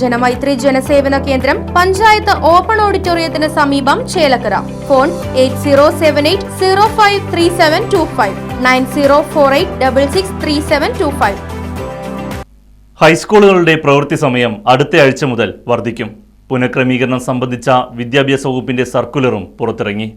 ജനമൈത്രി ജനസേവന കേന്ദ്രം പഞ്ചായത്ത് ഓപ്പൺ ഓഡിറ്റോറിയത്തിന് സമീപം Chelakkara. Phone eight zero seven eight zero five three seven two five nine zero four eight double six three seven two five. ഹൈസ്കൂളുകളുടെ പ്രവൃത്തി സമയം അടുത്ത ആഴ്ച മുതൽ വർദ്ധിക്കും. പുനഃക്രമീകരണം സംബന്ധിച്ച വിദ്യാഭ്യാസ വകുപ്പിന്റെ സർക്കുലറും പുറത്തിറങ്ങി.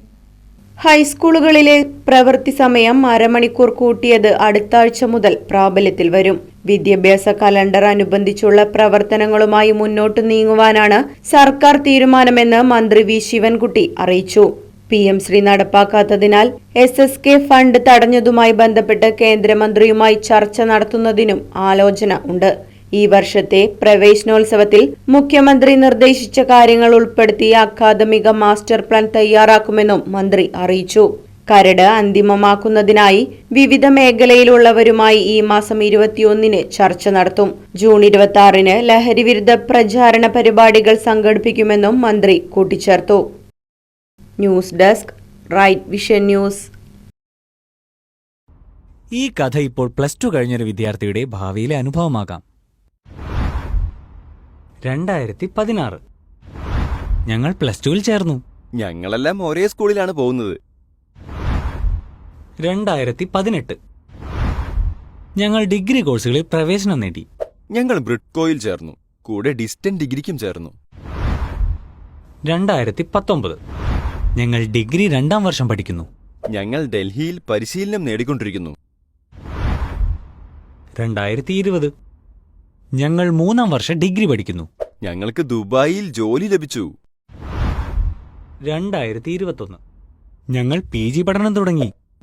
ഹൈസ്കൂളുകളിലെ പ്രവൃത്തി സമയം അരമണിക്കൂർ കൂട്ടിയത് അടുത്ത ആഴ്ച മുതൽ പ്രാബല്യത്തിൽ വരും. വിദ്യാഭ്യാസ കലണ്ടർ അനുബന്ധിച്ചുള്ള പ്രവർത്തനങ്ങളുമായി മുന്നോട്ട് നീങ്ങുവാനാണ് സർക്കാർ തീരുമാനമെന്ന് മന്ത്രി വി ശിവൻകുട്ടി അറിയിച്ചു. പി എം ശ്രീ നടപ്പാക്കാത്തതിനാൽ എസ് എസ് കെ ഫണ്ട് തടഞ്ഞതുമായി ബന്ധപ്പെട്ട് കേന്ദ്രമന്ത്രിയുമായി ചർച്ച നടത്തുന്നതിനും ആലോചന ഉണ്ട്. ഈ വർഷത്തെ പ്രവേശനോത്സവത്തിൽ മുഖ്യമന്ത്രി നിർദ്ദേശിച്ച കാര്യങ്ങൾ ഉൾപ്പെടുത്തി അക്കാദമിക മാസ്റ്റർ പ്ലാൻ തയ്യാറാക്കുമെന്നും മന്ത്രി അറിയിച്ചു. കരട് അന്തിമമാക്കുന്നതിനായി വിവിധ മേഖലയിലുള്ളവരുമായി ഈ മാസം ഇരുപത്തിയൊന്നിന് ചർച്ച നടത്തും. ജൂൺ ഇരുപത്തി ആറിന് ലഹരിവിരുദ്ധ പ്രചാരണ പരിപാടികൾ സംഘടിപ്പിക്കുമെന്നും മന്ത്രി കൂട്ടിച്ചേർത്തു. News desk right vision news. ഈ കഥ ഇപ്പോൾ പ്ലസ് ടു കഴിഞ്ഞൊരു വിദ്യാർത്ഥിയുടെ ഭാവിയിലെ അനുഭവമാകാം. രണ്ടായിരത്തി പതിനാറ് ഞങ്ങൾ പ്ലസ് ടുവിൽ ചേർന്നു. ഞങ്ങളെല്ലാം ഒരേ സ്കൂളിലാണ് പോകുന്നത്. രണ്ടായിരത്തി പതിനെട്ട് ഞങ്ങൾ ഡിഗ്രി കോഴ്സുകളിൽ പ്രവേശനം നേടി. ഞങ്ങൾ ബ്രിഡ്കോയിൽ ചേർന്നു. കൂടെ ഡിസ്റ്റന്റ് ഡിഗ്രിക്കും ചേർന്നു. രണ്ടായിരത്തി പത്തൊമ്പത് ഞങ്ങൾ ഡിഗ്രി രണ്ടാം വർഷം പഠിക്കുന്നു. ഞങ്ങൾ ഡൽഹിയിൽ പരിശീലനം നേടിക്കൊണ്ടിരിക്കുന്നു. രണ്ടായിരത്തി ഇരുപത് ഞങ്ങൾ മൂന്നാം വർഷ ഡിഗ്രി പഠിക്കുന്നു. ഞങ്ങൾക്ക് ദുബായിൽ ജോലി ലഭിച്ചു. രണ്ടായിരത്തി ഇരുപത്തൊന്ന് ഞങ്ങൾ പി ജി പഠനം തുടങ്ങി.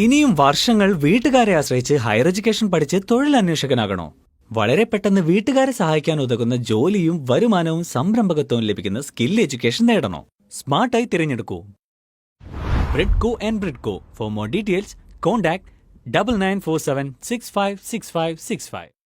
ഇനിയും വർഷങ്ങൾ വീട്ടുകാരെ ആശ്രയിച്ച് ഹയർ എഡ്യൂക്കേഷൻ പഠിച്ച് തൊഴിലന്വേഷകനാകണോ വളരെ പെട്ടെന്ന് വീട്ടുകാരെ സഹായിക്കാൻ ഉതകുന്ന ജോലിയും വരുമാനവും സംരംഭകത്വവും ലഭിക്കുന്ന സ്കിൽ എഡ്യൂക്കേഷൻ നേടണോ? സ്മാർട്ടായി തിരഞ്ഞെടുക്കൂ. Bridco and Bridco. For more details contact double nine four seven six five six five six five.